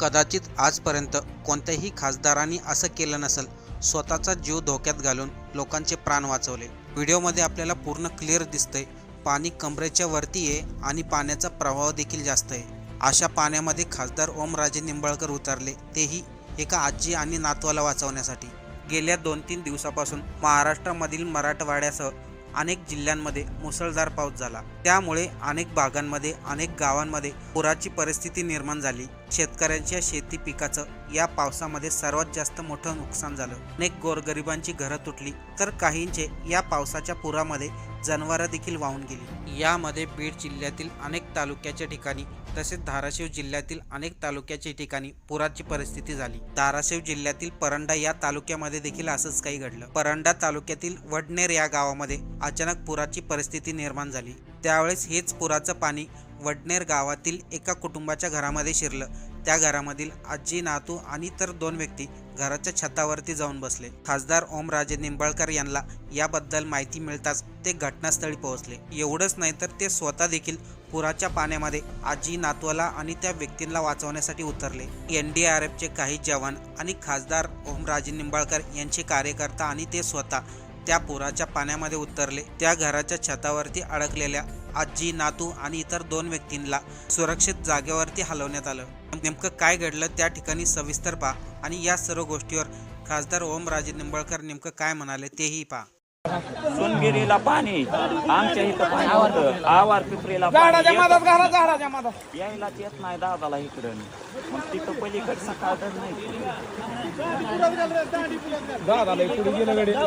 कदाचित आजपर्यंत कोणत्याही खासदारांनी असं केलं नसेल स्वतःचा जीव धोक्यात घालून लोकांचे प्राण वाचवले. व्हिडिओमध्ये आपल्याला पूर्ण क्लिअर दिसतंय पाणी कमरेच्या वरती आहे आणि पाण्याचा प्रभाव देखील जास्त आहे. अशा पाण्यामध्ये खासदार ओमराजे निंबाळकर उतरले तेही एका आजी आणि नातवाला वाचवण्यासाठी. गेल्या दोन तीन दिवसापासून महाराष्ट्रामधील मराठवाड्यासह अनेक जिल्ह्यांमध्ये मुसळधार पाऊस झाला. त्यामुळे अनेक भागांमध्ये अनेक गावांमध्ये पुराची परिस्थिती निर्माण झाली. शेतकऱ्यांच्या शेती पिकाचं या पावसामध्ये सर्वात जास्त मोठं नुकसान झालं. अनेक गोरगरिबांची घरं तुटली तर काहींचे या पावसाच्या पुरामध्ये जनावरं देखील वाहून गेली. यामध्ये बीड जिल्ह्यातील अनेक तालुक्याच्या ठिकाणी तसेच धाराशिव जिल्ह्यातील अनेक तालुक्याच्या ठिकाणी पुराची परिस्थिती झाली. धाराशिव जिल्ह्यातील परंडा या तालुक्यामध्ये देखील असंच काही घडलं. परंडा तालुक्यातील वडनेर या गावामध्ये अचानक पुराची परिस्थिती निर्माण झाली. त्यावेळेस हेच पुराचं पाणी वडनेर गावातील एका कुटुंबाच्या घरामध्ये शिरलं. त्या घरामधील आजी नातू आणि तर दोन व्यक्ती घराच्या छतावरती जाऊन बसले. खासदार ओमराजे निंबाळकर यांना याबद्दल माहिती मिळताच ते घटनास्थळी पोहोचले. एवढंच नाही तर ते स्वतः देखील पुराच्या पाण्यामध्ये आजी नातवाला आणि त्या व्यक्तींना वाचवण्यासाठी उतरले. एन डी आर एफचे काही जवान आणि खासदार ओमराजे निंबाळकर यांचे कार्यकर्ता आणि ते स्वतः त्या पुराच्या पाण्यामध्ये उतरले. त्या घराच्या छतावरती अडकलेल्या आजी नातू आणि इतर दोन व्यक्तींना सुरक्षित जागेवरती हलवण्यात आलं. नेमकं काय घडलं त्या ठिकाणी सविस्तर पहा आणि या सर्व गोष्टीवर खासदार ओमराजे निंबाळकर नेमकं काय म्हणाले तेही पहा. सोनगिरीला पाणी. आमच्या इथं पाणी होतं. आवार पिपरीला झाडाच्या घाला झाडाच्या यायलाच येत नाही दादाला इकडं. मग तिथं पलीकडे सकाळ नाही. दादाला पुढे गेलं गडी. ए,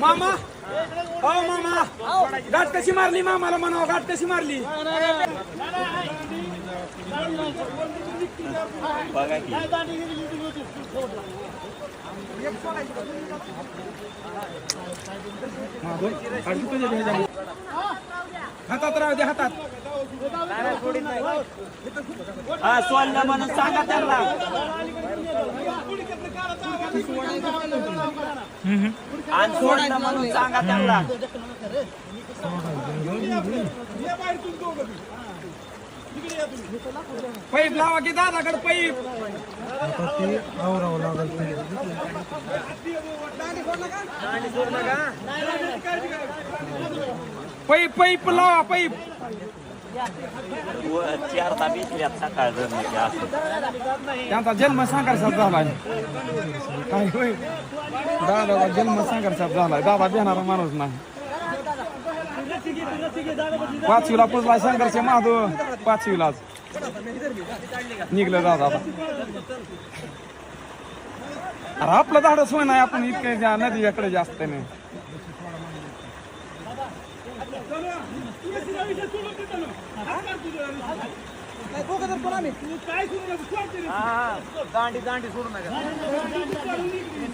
मामा. हो मामा. गाठ कशी मारली मामाला म्हणावं? गाठ कशी मारली? बघा की हातात राहू दे हातात. हा सोडलं म्हणून सांगा त्यांना. आणि सोडलं म्हणून सांगा त्यांना. पैप लावा की दादाकडे पैप. पैप पैप लावा पैप. व चारदा सकाळ त्यांचा जन्म संघर्षात झालाय. काय होय? दादाचा जन्म संघर्षात झालाय. दादा देणारा माणूस नाही. पाचवीला पुजला संघर्ष महादो पाचवीलाच निघलं दादा अरे आपलं धाडस होय नाही आपण इतके जा- नदीकडे जास्त नाही.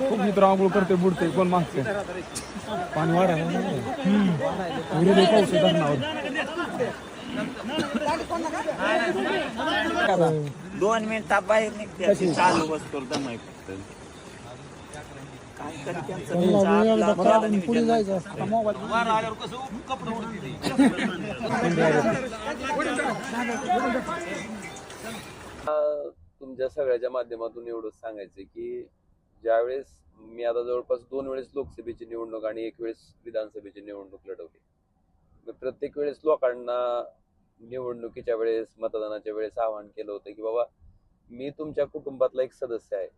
खूप मित्र आंघोळ करते बुडते कोण मागते? पाणी उरी पाऊस धरणावर. दोन मिनिटात बाहेर निघते. चालू बसतो दमाई फक्त. काय तुमच्या सगळ्याच्या माध्यमातून एवढंच सांगायचं की ज्यावेळेस मी आता जवळपास दोन वेळेस लोकसभेची निवडणूक आणि एक वेळेस विधानसभेची निवडणूक लढवली. मी प्रत्येक वेळेस लोकांना निवडणुकीच्या वेळेस मतदानाच्या वेळेस आवाहन केलं होतं की बाबा मी तुमच्या कुटुंबातला एक सदस्य आहे.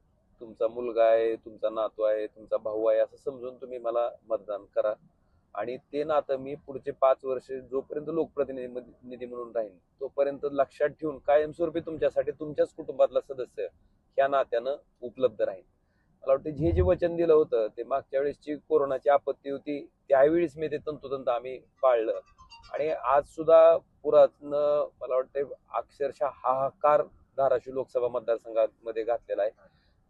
तुमचा मुलगा आहे तुमचा नातू आहे तुमचा भाऊ आहे असं समजून तुम्ही मला मतदान करा. आणि ते नातं मी पुढचे पाच वर्ष जोपर्यंत लोकप्रतिनिधी म्हणून राहीन तोपर्यंत लक्षात ठेवून कायमस्वरूपी तुमच्यासाठी तुमच्याच कुटुंबातला सदस्य ह्या नात्यानं उपलब्ध राहील मला वाटतं जे जे वचन दिलं होतं ते मागच्या वेळेसची कोरोनाची आपत्ती होती त्यावेळेस मी ते तंतोतंत आम्ही पाळलं. आणि आज सुद्धा पुरातनं मला वाटतं अक्षरशः हाहाकार धाराशिव लोकसभा मतदारसंघामध्ये घातलेला आहे.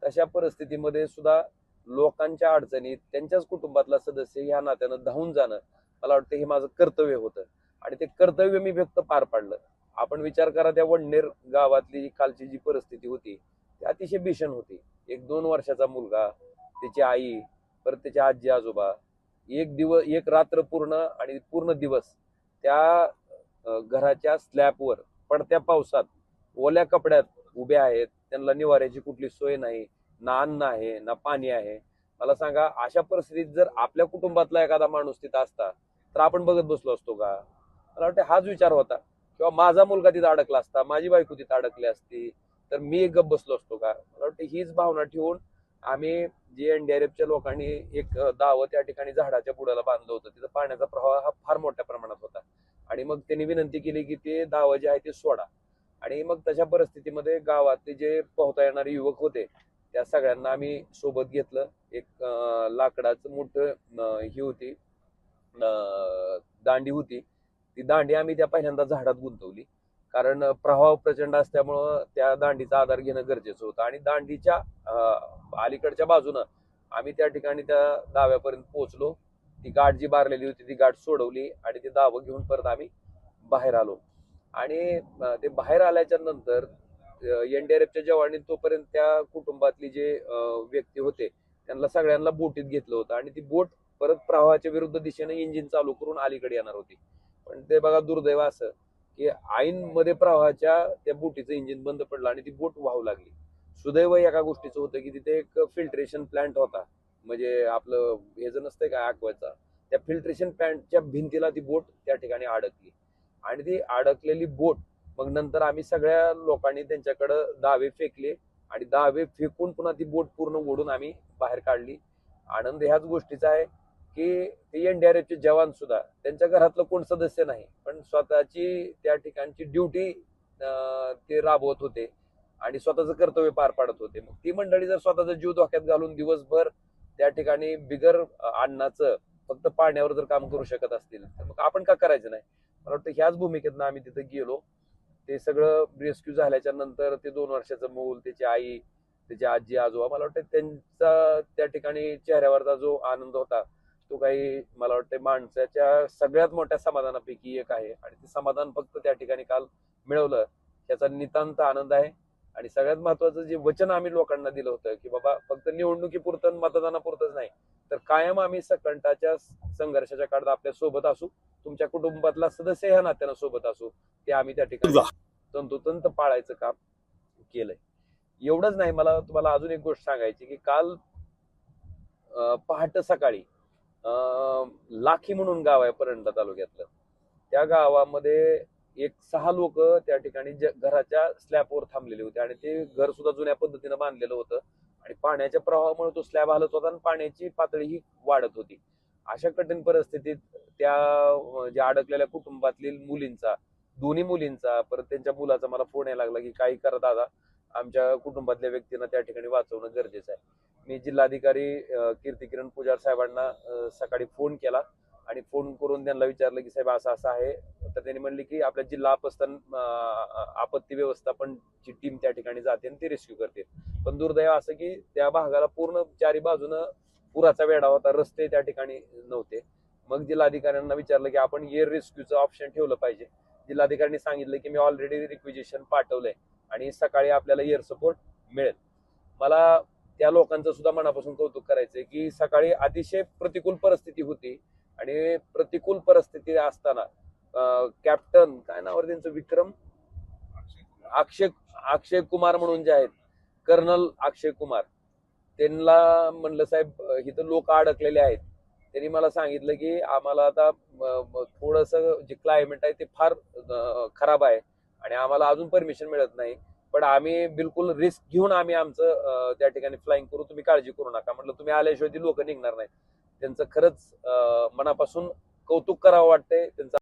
तशा परिस्थितीमध्ये सुद्धा लोकांच्या अडचणीत त्यांच्याच कुटुंबातला सदस्य ह्या नात्यानं धावून जाणं मला वाटतं हे माझं कर्तव्य होतं. आणि ते कर्तव्य मी व्यक्त पार पाडलं. आपण विचार करा त्या वडनेर गावातली कालची जी परिस्थिती होती ती अतिशय भीषण होती. एक दोन वर्षाचा मुलगा त्याची आई परत त्याचे आजी आजोबा एक दिवस एक रात्र पूर्ण आणि पूर्ण दिवस त्या घराच्या स्लॅबवर पडत्या पावसात ओल्या कपड्यात उभे आहेत. त्यांना निवाऱ्याची कुठली सोय नाही ना अन्न आहे ना पाणी आहे. मला सांगा अशा परिस्थितीत जर आपल्या कुटुंबातला एखादा माणूस तिथं असता तर आपण बघत बसलो असतो का? मला वाटतं हाच विचार होता. किंवा माझा मुलगा तिथं अडकला असता माझी बायको तिथं अडकली असती तर मी एक गप बसलो असतो का? मला वाटतं हीच भावना ठेवून आम्ही जे एनडीआरएफच्या लोकांनी एक दावं त्या ठिकाणी झाडाच्या बुडाला बांधलं होतं. तिथं पाण्याचा प्रवाह हा फार मोठ्या प्रमाणात होता. आणि मग त्यांनी विनंती केली की ते दावं जे आहे ते सोडा. आणि मग तशा परिस्थितीमध्ये गावातले जे पोहता येणारे युवक होते त्या सगळ्यांना आम्ही सोबत घेतलं. एक लाकडाचं मोठं ही होती दांडी होती. ती दांडी आम्ही त्या पहिल्यांदा झाडात गुंतवली. कारण प्रभाव प्रवाह प्रचंड असल्यामुळं त्या दांडीचा आधार घेणं गरजेचं होतं. आणि दांडीच्या अलीकडच्या बाजूनं आम्ही त्या ठिकाणी त्या दाव्यापर्यंत पोहोचलो. ती गाठ जी बारलेली होती ती गाठ सोडवली आणि ते दावं घेऊन परत आम्ही बाहेर आलो. आणि ते बाहेर आल्याच्यानंतर एनडीआरएफच्या जवानी तोपर्यंत त्या कुटुंबातली जे व्यक्ती होते त्यांना सगळ्यांना बोटीत घेतलं होतं. आणि ती बोट परत प्रवाहाच्या विरुद्ध दिशेने इंजिन चालू करून अलीकडे येणार होती. पण ते बघा दुर्दैव असं की आईन मध्ये प्रवाहाच्या त्या बोटीचं इंजिन बंद पडलं आणि ती बोट वाहू लागली. सुदैव एका गोष्टीचं होतं की तिथे एक फिल्ट्रेशन प्लांट होता. म्हणजे आपलं हे जर नसतंय का आकवायचा त्या फिल्ट्रेशन प्लांटच्या भिंतीला ती बोट त्या ठिकाणी अडकली. आणि ती अडकलेली बोट मग नंतर आम्ही सगळ्या लोकांनी त्यांच्याकडे दावे फेकले आणि दावे फेकून पुन्हा ती बोट पूर्ण ओढून आम्ही बाहेर काढली. आनंद ह्याच गोष्टीचा आहे की ते एनडीआरएफचे जवान सुद्धा त्यांच्या घरातलं कोण सदस्य नाही पण स्वतःची त्या ठिकाणची ड्युटी ते राबवत होते आणि स्वतःचं कर्तव्य पार पाडत होते. मग ती मंडळी जर स्वतःचा जीव धोक्यात घालून दिवसभर त्या ठिकाणी बिगर आणण्याचं अन्नाचं फक्त पाण्यावर जर काम करू शकत असतील तर मग आपण का करायचं नाही? मला वाटतं ह्याच भूमिकेतनं आम्ही तिथे गेलो. ते सगळं रेस्क्यू झाल्याच्यानंतर ते दोन वर्षाचं मूल त्याची आई त्याची आजी आजोबा मला वाटतं त्यांचा त्या ठिकाणी चेहऱ्यावरचा जो आनंद होता तो काही मला वाटतं माणसाच्या सगळ्यात मोठ्या समाधानापैकी एक आहे. आणि ते समाधान फक्त त्या ठिकाणी काल मिळवलं. त्याचा नितांत आनंद आहे. आणि सगळ्यात महत्वाचं जे वचन आम्ही लोकांना दिलं होतं की बाबा फक्त निवडणुकीपुरतं मतदानापुरतंच नाही तर कायम आम्ही सकंटाच्या संघर्षाच्या काळात आपल्यासोबत असू तुमच्या कुटुंबातला सदस्य ह्या नात्यानं सोबत असू ते आम्ही त्या ठिकाणी तंतोतंत पाळायचं काम केलंय. एवढंच नाही मला तुम्हाला अजून एक गोष्ट सांगायची की काल पहाट सकाळी अं, लाखी म्हणून गाव आहे परंडा तालुक्यातलं. त्या गावामध्ये एक सहा लोक त्या ठिकाणी घराच्या स्लॅबवर थांबलेले होते आणि ते घर सुद्धा जुन्या पद्धतीनं बांधलेलं होतं. आणि पाण्याच्या प्रवाहामुळे तो स्लॅब हलत होता आणि पाण्याची पातळी ही वाढत होती. अशा कठीण परिस्थितीत त्या ज्या अडकलेल्या कुटुंबातील मुलींचा दोन्ही मुलींचा परत त्यांच्या मुलाचा मला फोन यायला लागला की काही करा दादा आमच्या कुटुंबातल्या व्यक्तींना त्या ठिकाणी वाचवणं गरजेचं आहे. मी जिल्हाधिकारी कीर्ती कीर्तिकिरण पुजार साहेबांना सकाळी फोन केला. आणि फोन करून त्यांना विचारलं की साहेब असं असं आहे. तर त्यांनी म्हणले की आपल्या जिल्हा अपस्थान आपत्ती आपत्ती व्यवस्थापनची टीम त्या ठिकाणी जाते आणि ती रेस्क्यू करते. पण दुर्दैव असं की त्या भागाला पूर्ण चारी बाजूनं पुराचा वेढा होता रस्ते त्या ठिकाणी नव्हते. मग जिल्हाधिकाऱ्यांना विचारलं की आपण एअर रेस्क्यूचं ऑप्शन ठेवलं पाहिजे. जिल्हाधिकाऱ्यांनी सांगितलं की मी ऑलरेडी रिक्विजिशन पाठवलंय आणि सकाळी आपल्याला एअर सपोर्ट मिळेल. मला त्या लोकांचं सुद्धा मनापासून कौतुक करायचंय की सकाळी अतिशय प्रतिकूल परिस्थिती होती. आणि प्रतिकूल परिस्थिती असताना कॅप्टन काय नावर त्यांचं विक्रम? अक्षय अक्षय कुमार म्हणून जे आहेत कर्नल अक्षय कुमार. त्यांना म्हणलं साहेब इथं लोक अडकलेले आहेत. त्यांनी मला सांगितलं की आम्हाला आता थोडस जे क्लायमेट आहे ते फार खराब आहे आणि आम्हाला अजून परमिशन मिळत नाही. पण आम्ही बिलकुल रिस्क घेऊन आम्ही आमचं त्या ठिकाणी फ्लाईंग करू. तुम्ही काळजी करू नका. म्हटलं तुम्ही आल्याशिवाय ती लोक निघणार नाही त्यांचं खरंच मनापासून कौतुक करावं वाटतंय. त्यांचं